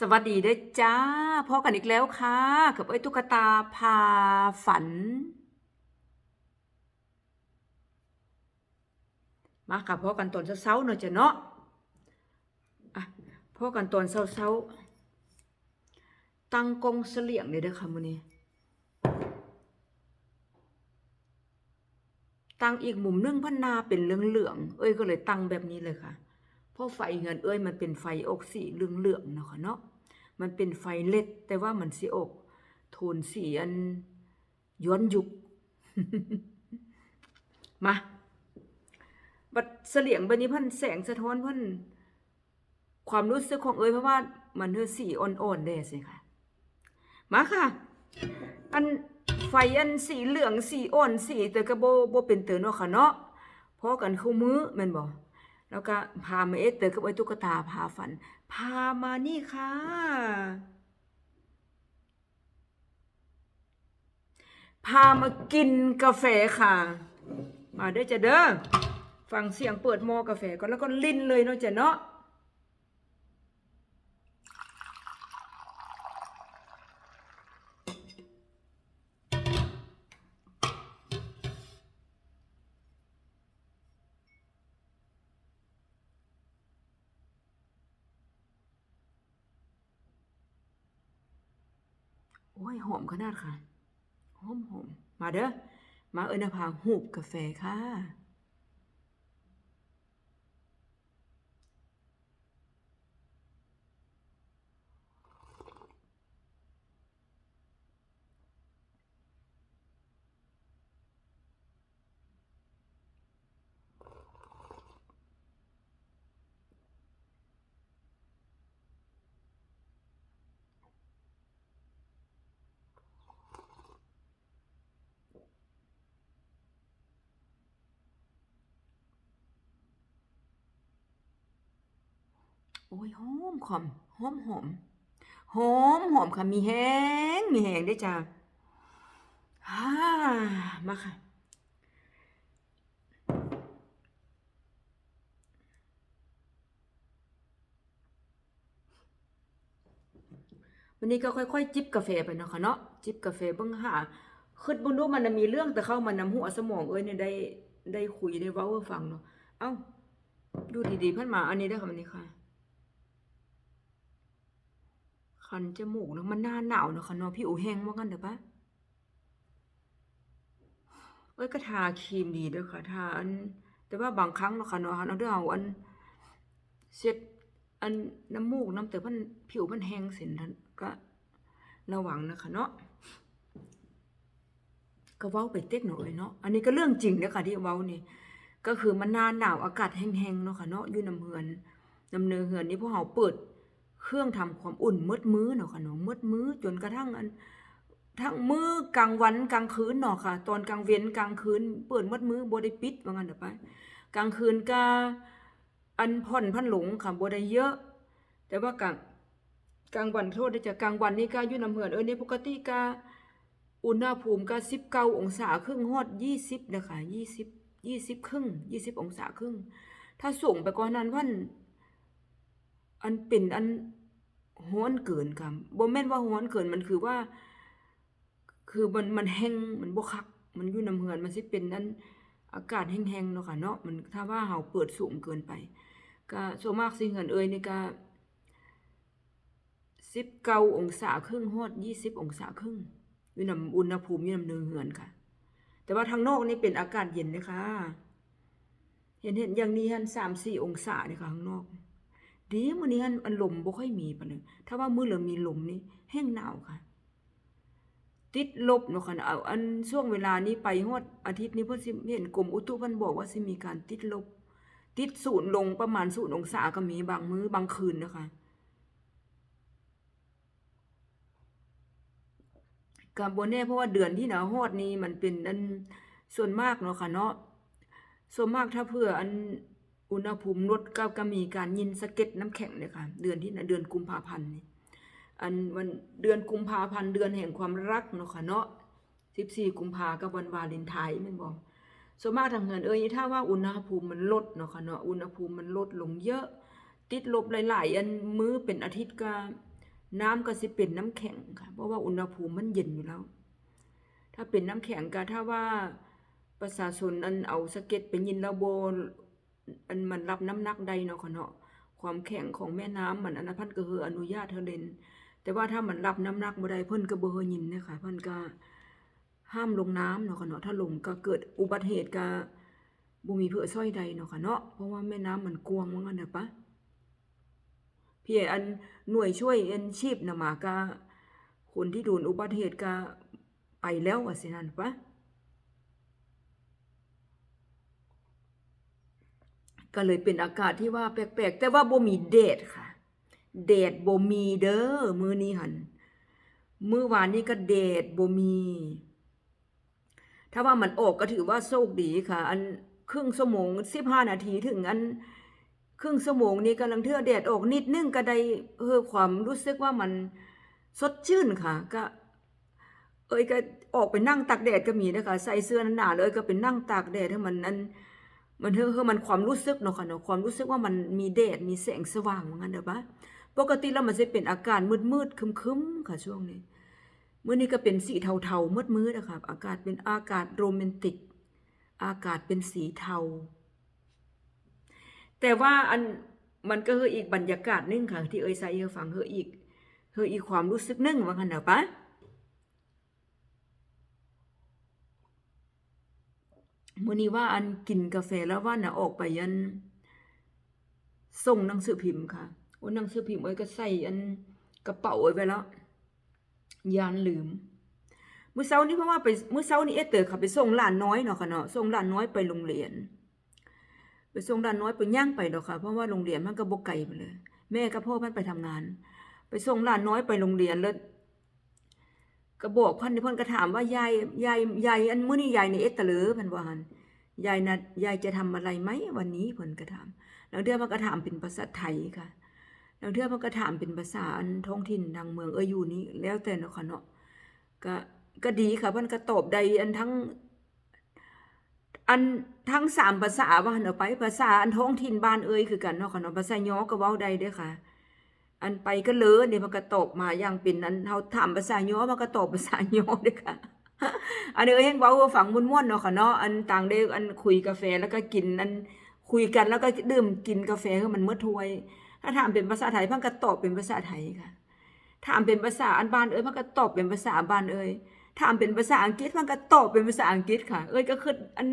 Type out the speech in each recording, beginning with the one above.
สวัสดีด้อจ้าพอกันอีกแล้วค่ะ กับเอ้ตุ๊กตาพาฝัน มาค่ะพอกันตอนเช้าๆหน่อยจ้ะเนาะอะพอกันตอนเช้าๆตั้งกองเสลี่ยงเลยเด้อค่ะมื้อนี้ตั้งอีกมุมนึงพันนาเป็นเหลืองๆเอ้ยก็เลยตั้งแบบนี้เลยค่ะ เพราะไฟเงินเอ้ยมันเป็นไฟออกสีเหลืองๆเนาะค่ะเนาะมันเป็นไฟเล็ด แต่ว่ามันสิออกโทนสีอันย้อนยุคมาบัดเสลียงบัดนี้พันแสงสะท้อนพันความรู้สึกของเอ้ยเพราะว่ามันเธอสีอ่อนๆเด้สิค่ะมาค่ะ อันไฟอันสีเหลืองสีอ่อนสีแต่ก็บ่บ่เป็นเตือเนาะค่ะเนาะพอกันคู่มือแม่นบ่ แล้วก็พามาเอสเตอร์กับไอ้ตุ๊กตาพาฝัน พามานี่ค่ะ พามากินกาแฟค่ะ มาได้จ้ะเด้อฟังเสียงเปิดหม้อกาแฟก่อนแล้วก็ลิ้นเลยเนาะจ้ะเนาะ โอ้ยหอมขนาดค่ะหอมหอมมาเด้อมาเอินภาหูบกาแฟค่ะ โอ้ยหอมขอมหอมหอมหอมหอมค่ะมีแห้งมีแห้งได้จ้าฮ่ามาค่ะ วันนี้ก็ค่อยๆ จิบกาแฟไปเนาะค่ะเนาะจิบกาแฟเบิ่งหาคิดเบิ่งดูมันน่ะมีเรื่องแต่เข้ามานำหัวสมองเอ้ยเนี่ยได้ได้คุยได้เว้าฟังเนาะเอ้าดูดีๆเพิ่นมาอันนี้ได้ค่ะอันนี้ค่ะ คันจมูกเนาะมันหน้าหนาวเนาะค่ะเนาะผิวแห้งว่างั้นเด้อปะเอ้ยก็ทาครีมดีเด้อค่ะทาอัน แต่ว่าบางครั้งเนาะค่ะเนาะเอาเด้อเอาอันเช็ดอันน้ำมูกน้ำแต่มันผิวมันแห้งเส้นนั้นก็ระวังนะคะเนาะก็เว้าไปเต็กหน่อยเนาะ อันนี้ก็เรื่องจริงเด้อค่ะที่เว้านี่ ก็คือมันหน้าหนาวอากาศแห้งๆเนาะค่ะเนาะอยู่น้ำเฮือนน้ำเนื้อเฮือนนี่พวกเฮาเปิด เครื่องทำความอุ่นมืดมื้อเนาะค่ะเนาะมืดมื้อจนกระทั่งอันทั้งมื้อกลางวันกลางคืนเนาะค่ะ ตอนกลางเว้นกลางคืนเปิดมืดมื้อบ่ได้ปิดว่างั้นเด้อไปกลางคืนก็อันผ่อนพันหลงค่ะบ่ได้เยอะ แต่ว่ากลางกลางวันโทษได้จากกลางวันนี่ก็อยู่น้ำเหือนเออในปกติก็อุณหภูมิก็19องศาครึ่งฮอด20นะคะ20 20ครึ่ง20องศาครึ่งถ้าสูงไปกว่านั้นวัน อันเป็นอันฮ้อนเกินค่ะบ่แม่นว่าฮ้อนเกินมันคือว่า คือมันมันแห้งมันบ่คัก มันอยู่น้ำเหือนมันสิเป็นอันอากาศแห้งๆเนาะค่ะเนาะมันถ้าว่าเฮาเปิดสูงเกินไป ก็ส่วนมากสิเหือนเอ่ยนี่ก็19องศาครึ่งฮอด20องศาครึ่งอยู่น้ำอุณหภูมิอยู่น้ำเนือเหือนค่ะ แต่ว่าทางนอกนี่เป็นอากาศเย็นเลยค่ะเห็นเห็นอย่างนี้หัน3-4องศาเลยค่ะข้างนอก ดีมื้อนี้หันอันลมบ่ค่อยมีปานนึงถ้าว่ามื้อเหลือมีลมนี่แห้งหนาวค่ะ ติดลบเนาะค่ะเอาอันช่วงเวลานี้ไปฮอดอาทิตย์นี้เพิ่นสิเห็นกรมอุตุเพิ่นบอกว่าสิมีการติดลบ ติดศูนย์ลงประมาณ0องศาก็มีบางมื้อบางคืนนะคะก็บ่แน่เพราะว่าเดือนที่หนาวฮอดนี้มันเป็นอันส่วนมากเนาะค่ะเนาะส่วนมากถ้าเพื่ออัน อุณหภูมิลดก็ก็มีการยินสะเก็ดน้ำแข็งเลยค่ะ เดือนที่น่ะเดือนกุมภาพันธ์นี่อันวันเดือนกุมภาพันธ์เดือนแห่งความรักเนาะค่ะเนาะ14กุมภากับวันวาเลนไทน์ม่นบ่ส่วนมากทางเงินเอ้ยถ้าว่าอุณหภูมิมันลดเนาะค่ะเนาะอุณหภูมิมันลดลงเยอะ ติดลบหลาย ๆ อันมื้อเป็นอาทิตย์ก็น้ำก็สิเป็นน้ำแข็งค่ะ เพราะว่าอุณหภูมิมันเย็นอยู่แล้ว ถ้าเป็นน้ำแข็งก็ถ้าว่าประชาชนอันเอาสะเก็ตไปยินแล้วโบ อันมันรับน้ำหนักใดเนาะค่ะเนาะความแข็งของแม่น้ำมันอันนั้นเพันก็คืออนุญาตเธอเล่นแต่ว่าถ้ามันรับน้ำหนักบ่ได้เพิ่นก็บ่ให้ยินนะคะเพิ่นก็ห้ามลงน้ำเนาะค่ะเนาะถ้าลงก็เกิดอุบัติเหตุก็บ่มีเพื่อช่วยใดเนาะค่ะเนาะเพราะว่าแม่น้ำมันกวงว่างั้นน่ะปะพี่อันหน่วยช่วยอันชีพนะมาก็คนที่โดนอุบัติเหตุก็ไปแล้วว่าสินั่นปะ ก็เลยเป็นอากาศที่ว่าแปลกๆ แต่ว่าบ่มีแดดค่ะแดดบ่มีเด้อมื้อนี้หันมื้อวานนี้ก็แดดบ่มี ถ้าว่ามันออกก็ถือว่าโชคดีค่ะ อันครึ่งชั่วโมง15นาทีถึงอันครึ่งชั่วโมงนี้กำลังเทื่อแดดออกนิดนึงก็ได้เออความรู้สึกว่ามันสดชื่นค่ะ ก็ เอ้ยก็ออกไปนั่งตากแดดก็มีนะคะ ใส่เสื้อหนาๆเลยก็เป็นนั่งตากแดดให้มันนั้น มันเธอคือมันความรู้สึกเนาะค่ะเนาะความรู้สึกว่ามันมีแดดมีแสงสว่างว่างั้นเด้อปะปกติแล้วมันจะเป็นอากาศมืดๆครึมๆค่ะช่วงนี้มื้อนี้ก็เป็นสีเทาๆมืดๆนะคะอากาศเป็นอากาศโรแมนติก อากาศเป็นสีเทา แต่ว่าอันมันก็คืออีกบรรยากาศนึงค่ะที่เอ้ยใส่ให้ฟังคืออีกคืออีกความรู้สึกนึงว่างั้นเด้อปะ มื้อนี้ว่าอันกินกาแฟแล้วว่าน่ะออกไปยันส่งหนังสือพิมพ์ค่ะโอ้หนังสือพิมพ์เอ้ก็ใส่อันกระเป๋าไว้ไปแล้วยานลืมมื้อเช้านี้เพราะว่าไปมื้อเช้านี้เอเตอร์ค่ะไปส่งหลานน้อยเนาะค่ะเนาะส่งหลานน้อยไปโรงเรียน ไปส่งหลานน้อยไปย่างไปดอกค่ะเพราะว่าโรงเรียนมันก็บ่ไกลไปเลย แม่กับพ่อมันไปทำงาน ไปส่งหลานน้อยไปโรงเรียนแล้วก็บอกเพิ่นเพิ่นก็ถามว่ายายยายยายอันมื้อนี้ยายในเอเตอร์เพิ่นวาหัน ยายนะยายจะทำอะไรไหมวันนี้เพิ่นก็ถามแล้วเทื่อมันก็ถามเป็นภาษาไทยค่ะแล้วเทื่อมันก็ถามเป็นภาษาอันท้องถิ่นทางเมืองเอออยู่นี่แล้วแต่เนาะค่ะเนาะก็ก็ดีค่ะเพิ่นก็ตอบได้อันทั้งอันทั้งสามภาษาว่านเอาไปภาษาอันท้องถิ่นบ้านเอ่ยคือกันเนาะค่ะเนาะภาษาย้อก็เว้าได้เด้อค่ะ อันไปก็เลอเนี่ยมันก็ตอบมาอย่างเป็นอันเฮาถามภาษาย้อมันก็ตอบภาษาย้อเด้อค่ะ อันนี้เอ้ยเฮงเว้าให้ฟังม่วนๆเนาะค่ะเนาะอันต่างได้อันคุยกาแฟแล้วก็กินอันคุยกันแล้วก็ดื่มกินกาแฟคือมันเมื่อถ้วย ถ้าถามเป็นภาษาไทยมันก็ตอบเป็นภาษาไทยค่ะถามเป็นภาษาอันบ้านเอ้ยมันก็ตอบเป็นภาษาบ้านเอ้ยถามเป็นภาษาอังกฤษมันก็ตอบเป็นภาษาอังกฤษค่ะ เอ้ยก็คืออัน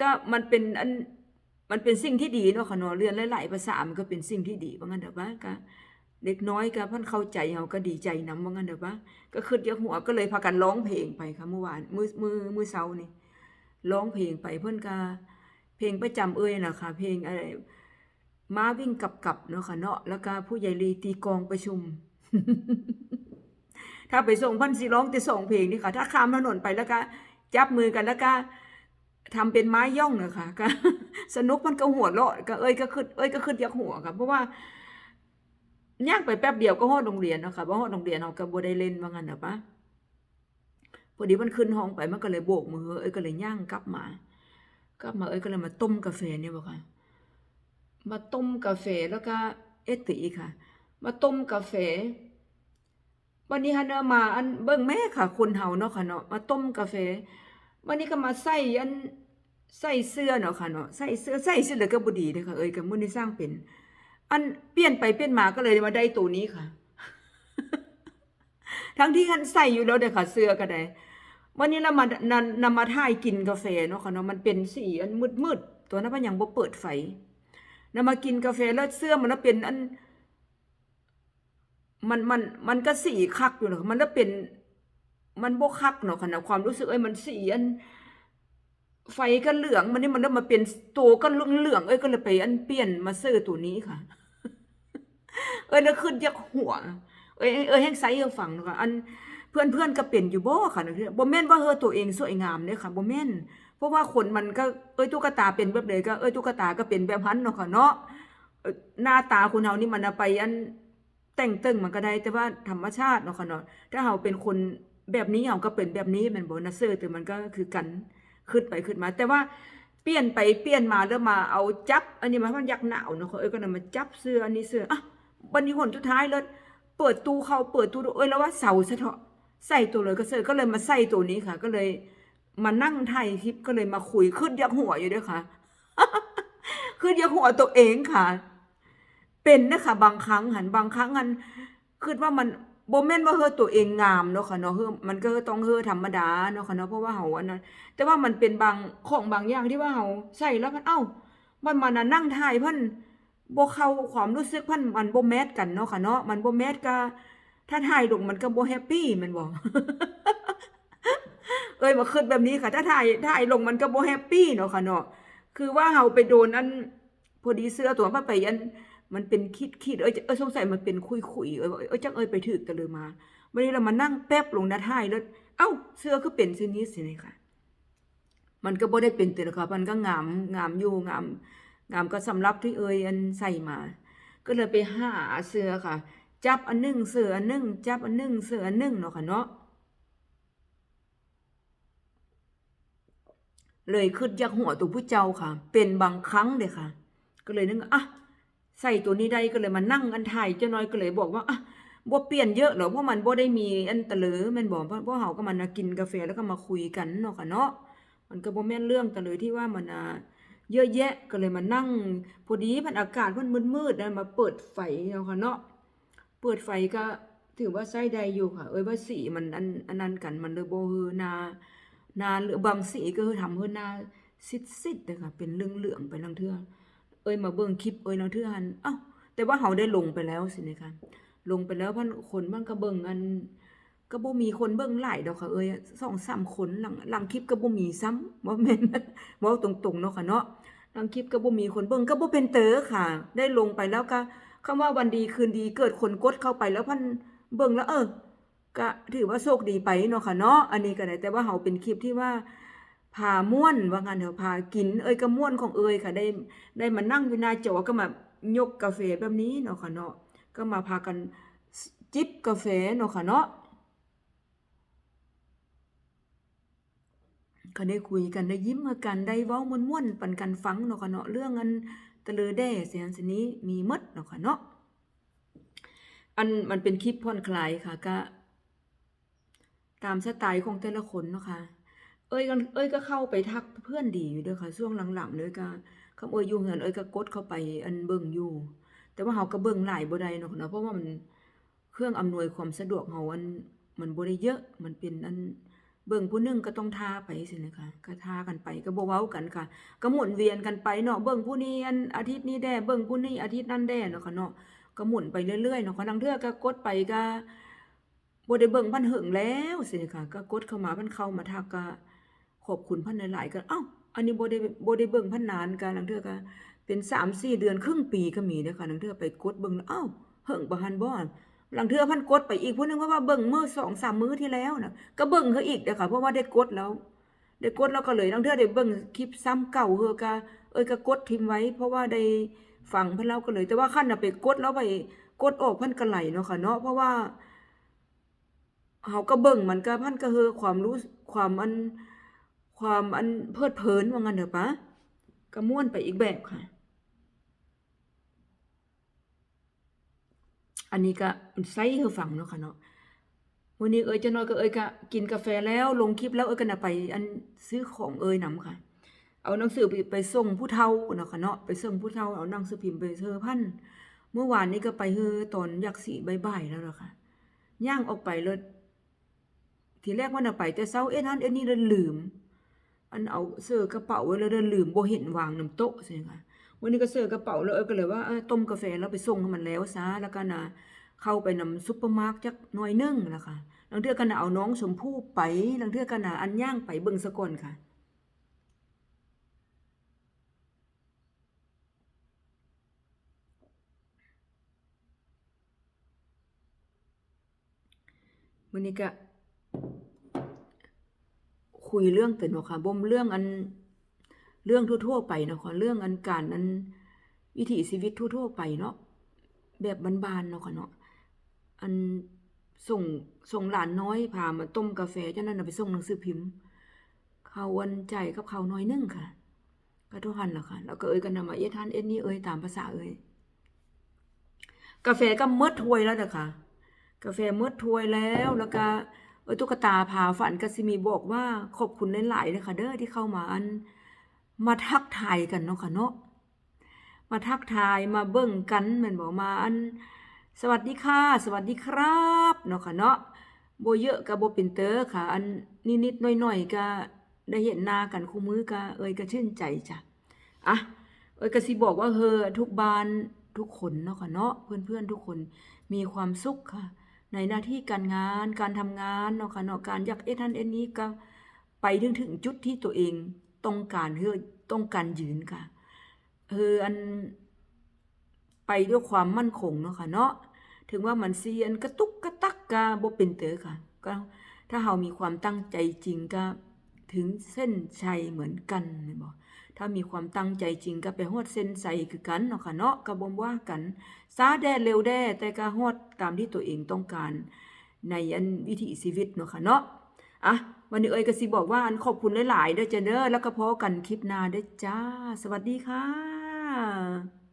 ก็มันเป็นอันมันเป็นสิ่งที่ดีเนาะค่ะเนาะเรียนหลายๆภาษามันก็เป็นสิ่งที่ดีว่างั้นเด้อว่าก็ เด็กน้อยก็เพิ่นเข้าใจเฮาก็ดีใจนำว่างั้นเด้อว่าก็คิดอยากหัวก็เลยพากันร้องเพลงไปค่ะเมื่อวานมื้อมื้อมื้อเช้านี่ร้องเพลงไปเพิ่นก็เพลงประจำเอ้ยน่ะค่ะ เพลงอะไรม้าวิ่งกลับเนาะค่ะเนาะแล้วก็ผู้ใหญ่ลีตีกองประชุม ถ้าไปส่งพันสิร้องแต่ส่งเพลงนี่ค่ะ ถ้าข้ามถนนไปแล้วก็จับมือกันแล้วก็ทำเป็นไม้ย่องนะคะก็สนุกมันก็หัวเราะก็เอ้ยก็ขึ้นเอ้ยก็ขึ้นยักหัวค่ะเพราะว่า ย่างไปแป๊บเดียวก็ฮอดโรงเรียนเนาะค่ะเพราะฮอดโรงเรียนเราก็บ่ได้เล่นว่างั้นน่ะปะพอดีมันขึ้นห้องไปมันก็เลยโบกมือ เอ้ยก็เลยย่างกลับมา กลับมาเอ้ยก็เลยมาต้มกาแฟเนี่ยบ่ค่ะ มาต้มกาแฟแล้วก็เอติค่ะ มาต้มกาแฟ วันนี้ฮันเอามา อันเบิ่งแม่ค่ะ คนเฮาเนาะค่ะเนาะมาต้มกาแฟ วันนี้ก็มาใส่อันใส่เสื้อเนาะค่ะเนาะใส่เสื้อใส่เสื้อเลยก็บ่ดีเด้อค่ะเอ้ยก็มื้อนี้สร้างเป็น อันเปลี่ยนไปเปลี่ยนมาก็เลยมาได้ตัวนี้ค่ะ ทั้งที่คันใส่อยู่แล้วเด้อค่ะ เสื้อก็ได้วันนี้เรามานำนำมาถ่ายกินกาแฟเนาะค่ะเนาะมันเป็นสีอันมืดๆตัวนั้นมันยังบ่เปิดไฟนำมากินกาแฟแล้วเสื้อมันน่ะเป็นอัน มันมันมันก็สีคักอยู่เนาะมันก็เป็น มันบ่คักเนาะค่ะนะความรู้สึกเอ้ยมันสีอัน ไฟก็เหลืองมันนี่มันเริ่มมาเป็นตัวก็เหลืองๆเอ้ยก็เลยไปอันเปลี่ยนมาซื้อตัวนี้ค่ะ เอ้ยแล้วขึ้นยักหัว เอ้ยเอ้ยแห้งไซให้ฟังนะค่ะอันเพื่อนเพื่อนก็เป็นอยู่บ่ค่ะนะบ่แม่นว่าเฮอตัวเองสวยงามเด้อค่ะบ่แม่นเพราะว่าคนมันก็เอ้ยตุ๊กตาเป็นแบบใดก็เอ้ยตุ๊กตาก็เป็นแบบนั้นเนาะค่ะเนาะหน้าตาคนเฮานี่มันไปอันแต่งเตึงมันก็ได้แต่ว่าธรรมชาติเนาะค่ะเนาะถ้าเฮาเป็นคนแบบนี้เฮาก็เป็นแบบนี้ม่นบ่นะเสื้อแต่มันก็คือกัน ขึ้นไปขึ้นมา แต่ว่าเปลี่ยนไปเปลี่ยนมาแล้วมาเอาจับ อันนี้มามันอยากหนาวเนาะเขาเอ้ยก็นำมาจับเสื้ออันนี้เสื้ออะวันนี้หนสุดท้ายแล้วเปิดตู้เขาเปิดตู้เอ้ยแล้วว่าเสาซะเถอะใส่ตัวเลยก็เสยก็เลยมาใส่ตัวนี้ค่ะ ก็เลยมานั่งถ่ายคลิปก็เลยมาคุยขึ้นยักหัวอยู่ด้วยค่ะขึ้นยักหัวตัวเองค่ะ เป็นนะคะบางครั้งหันบางครั้งหันคิดว่ามัน บ่แม่นว่าเฮอตัวเองงามเนาะค่ะเนาะเฮอมันก็ต้องเฮอธรรมดาเนาะค่ะเนาะเพราะว่าเฮาอันนั้นแต่ว่ามันเป็นบางของบางอย่างที่ว่าเฮาใส่แล้วมันเอ้ามันมาน่ะนั่งถ่ายเพิ่นบ่เข้าความรู้สึกเพิ่นมันบ่แมทกันเนาะค่ะเนาะมันบ่แมทก็ถ้าถ่ายลงมันก็บ่แฮปปี้แมันบ่เอ้ยมาคิดแบบนี้ค่ะ ถ้าถ่ายถ่ายลงมันก็บ่แฮปปี้เนาะค่ะเนาะคือว่าเฮาไปโดนอันพอดีเสื้อตัวมันไปอัน มันเป็นคิดคิดเอ้ยเอ้ยสงสัยมันเป็นคุยคุยเอ้ยเอ้ยจังเอ้ยไปถึกกันเลยมาวันนี้เรามานั่งแป๊บลงน้าถ่ายแล้ว เอ้าเสื้อคือเป็นซินี้สินี่ค่ะ มันก็บ่ได้เป็นแต่ละค่ะมันก็งามงามอยู่งามงามก็สำหรับที่เอ้ยอันใส่มา ก็เลยไปหาเสื้อค่ะ จับอันหนึงเสื้ออันหนึงจับอันหนึงเสื้ออันหนึงเนาะค่ะเนาะเลยขึ้นจากหัวตัวผู้เจ้าค่ะ เป็นบางครั้งเลยค่ะ ก็เลยนึกอะ ใส่ตัวนี้ได้ก็เลยมานั่งอันถ่ายเจ้าน้อยก็เลยบอกว่าอะบ่เปลี่ยนเยอะหรอเพราะมันบ่ได้มีอันตะเลอแม่นบอกเพราะเพราะเฮาก็มันน่ะกินกาแฟแล้วก็มาคุยกันเนาะค่ะเนาะมันก็บ่แม่นเรื่องตะเลยที่ว่ามันอะเยอะแยะก็เลยมานั่งพอดีมันอากาศมันมืดๆนะมาเปิดไฟเนาะค่ะเนาะเปิดไฟก็ถือว่าใช้ได้อยู่ค่ะ เอ้ยว่าสีมันอันอันนั้นกันมันเลยบ่ฮือนานาหลือบางสีก็คือทำให้หน้าซิดๆเลยค่ะเป็นเรื่องเหลืองๆไปลังเทื่อ เอ้ยมาเบิ่งคลิปเอ้ยลังเทื่อหันเอ้าแต่ว่าเขาได้ลงไปแล้วสินะคะลงไปแล้วพันคนมันก็เบิ่งอันก็บ่มีคนเบิ่งหลายดอกค่ะเอ้ย2-3คนหลังหลังคลิปก็บ่มีซ้ำบ่าแม่นว้าตรงๆเนาะค่ะเนาะหลังคลิปก็บ่มีคนเบิ่งก็บ่เป็นเตอค่ะ ได้ลงไปแล้วก็คำว่าวันดีคืนดีเกิดคนกดเข้าไปแล้วพันเบิ่งแล้วเออก็ถือว่าโชคดีไปเนาะค่ะเนาะอันนี้ก็ได้แต่ว่าเฮาเป็นคลิปที่ว่า พาม่วนว่างั้นเถอะพากิน เอ้ยก็ม่วนของเอ้ยค่ะ ได้ได้มานั่งอยู่หน้าจอก็มายกกาแฟแบบนี้เนาะค่ะเนาะก็มาพากันจิบกาแฟเนาะค่ะเนาะก็ได้คุยกันได้ยิ้มกันได้เว้าม่วนๆปันกันฟังเนาะค่ะเนาะเรื่องอันตะเลอแด่เสียงสนี้มีมดเนาะค่ะเนาะอันมันเป็นคลิปผ่อนคลายค่ะก็ ตามสไตล์ของแต่ละคนเนาะค่ะ เอ้ยก็เอ้ยก็เข้าไปทักเพื่อนดีอยู่เด้อค่ะช่วงหลังๆเลยก็คำเอ้ยอยู่เฮือนเอ้ยก็กดเข้าไปอันเบิ่งอยู่ แต่ว่าเฮาก็เบิ่งหลายบ่ได้เนาะเนาะเพราะว่ามันเครื่องอำนวยความสะดวกเฮาอันมันบ่ได้เยอะมันเป็นอันเบิ่งผู้หนึงก็ต้องทาไปสินะคะก็ทากันไปก็บ่เว้ากันค่ะ ก็หมุนเวียนกันไปเนาะเบิ่งผู้นี้อันอาทิตย์นี้แด่เบิ่งผู้นี้อาทิตย์นั้นแด่เนาะค่ะเนาะก็หมุนไปเรื่อยๆเนาะค่ะนังเทื่อก็กดไปก็บ่ได้เบิ่งพันเหิงแล้วสิค่ะก็กดเข้ามาพันเข้ามาทักก็ ขอบคุณพันหลายๆก็เอ้าอันนี้บได้บได้เบิ่งพันนานก็นังเทือก็เป็น3-4เดือนครึ่งปีก็มีเด้อค่ะนังเทื่อไปกดเบิ่งแล้วเอ้าเหิงบ่หันบ่อนหลังเทื่อพันกดไปอีกผู้หนึงว่าว่าเบิ่งเมื้อ2-3มื้อที่แล้วนะก็เบิ่งเขาอีกเด้อค่ะเพราะว่าได้กดแล้วได้กดแล้วก็เลยลังเทื่อได้เบิ่งคลิปซ้ำเก่าเฮอก็เอ้ยก็กดทิ้มไว้ เพราะว่าได้ฟังพิ่นแล้วก็เลย แต่ว่าคันน่ะไปกดแล้วไปกดออกพิ่นก็ไหลเนาะค่ะเนาะเพราะว่าเฮาก็เบิ่งมันก็พันก็คือความรู้ความอัน ความอันเพลิดเพลินว่างั้นเถอะปะก็ม่วนไปอีกแบบค่ะ อันนี้ก็ใส่คือฟังเนาะค่ะเนาะวันนี้เอ้ยจะน้อยก็เอ้ยก็กินกาแฟแล้วลงคลิปแล้วเอ้ยก็น่ะไป อันซื้อของเอ้ยนำค่ะ เอาหนังสือไปไปส่งผู้เฒ่าเนาะค่ะเนาะไปส่งผู้เฒ่าเอาหนังสือพิมพ์ไปเซอพันเมื่อวานนี้ก็ไปเฮอตอนยักษ์สีบ่ายๆแล้วล่ะค่ะย่างออกไปเลยทีแรกว่าน่ะไปแต่เช้าเอ็ดนั้นเอ็ดนี่เลยลืม อันเอาเสื้อกระเป๋าไว้แล้วเดินลืมบ่เห็นวางนำโต๊ะสิค่ะวันนี้ก็เสื้อกระเป๋าแล้วเออก็เลยว่าต้มกาแฟแล้วไปส่งให้มันแล้วซะแล้วก็นะเข้าไปนำซุปเปอร์มาร์เก็ตจักหน่อยนึงล่ะค่ะลางเทื่อก็น่ะเอาน้องชมพู่ไปลางเทื่อก็น่ะอันย่างไปเบิ่งซะก่อนค่ะวันนี้ก็ คุยเรื่องแต่เนาะค่ะบ่มเรื่องอันเรื่องทั่วๆไปเนาะค่ะเรื่องอันการอันวิถีชีวิตทั่วๆไปเนาะแบบบานๆเนาะค่ะเนาะอันส่งส่งหลานน้อยพามาต้มกาแฟเจ้านั้นน่ะไปส่งหนังสือพิมพ์เขาวันใจกับเขาน้อยนึงค่ะก็เท่าหันล่ะค่ะแล้วก็เอ้ยกันนำมาเอ็ดทันเอ็ดนี่เอ้ยตามภาษาเอ้ยกาแฟก็หมดถ้วยแล้วเด้อค่ะ กาแฟหมดถ้วยแล้วแล้วก็ เออตุ๊กตาพาฝันก็สิมีบอกว่าขอบคุณหลายๆเลยค่ะเด้อที่เข้ามาอันมาทักทายกันเนาะค่ะเนาะมาทักทายมาเบิ่งกันแม่นบ่มาอันสวัสดีค่ะ สวัสดีครับเนาะค่ะเนาะบ่เยอะก็บ่เป็นเตอค่ะ อันนิดๆหน่อยๆก็ได้เห็นหน้ากันคู่มือก็เอ้ยก็ชื่นใจจ้ะอะเอ้ยก็สิบอกว่าเฮอทุกบ้านทุกคนเนาะค่ะเนาะเพื่อนๆทุกคนมีความสุขค่ะ ในหน้าที่การงานการทำงานเนาะค่ะเนาะการอยากเอ็ดนั่นเอ็ดนี้ก็ไปถึงถึงจุดที่ตัวเองต้องการเฮือต้องการยืนค่ะเอออันไปด้วยความมั่นคงเนาะค่ะเนาะถึงว่ามันเซียนกระตุกกระตักกะบ่เป็นเตอค่ะก็ถ้าเฮามีความตั้งใจจริงก็ถึงเส้นชัยเหมือนกันแม่นบ่ ถ้ามีความตั้งใจจริงก็ไปฮอดเส้นใสคือกันเนาะค่ะเนาะก็บ่ว่ากันซาแด่เร็วแด่แต่ก็ฮอดตามที่ตัวเองต้องการ ในอันวิถีชีวิตเนาะค่ะเนาะอะวันนี้เอ้ยก็สิบอกว่าอันขอบคุณหลายๆเด้อจ้ะเด้อแล้วก็พอกันคลิปหน้าเด้อจ้า สวัสดีค่ะ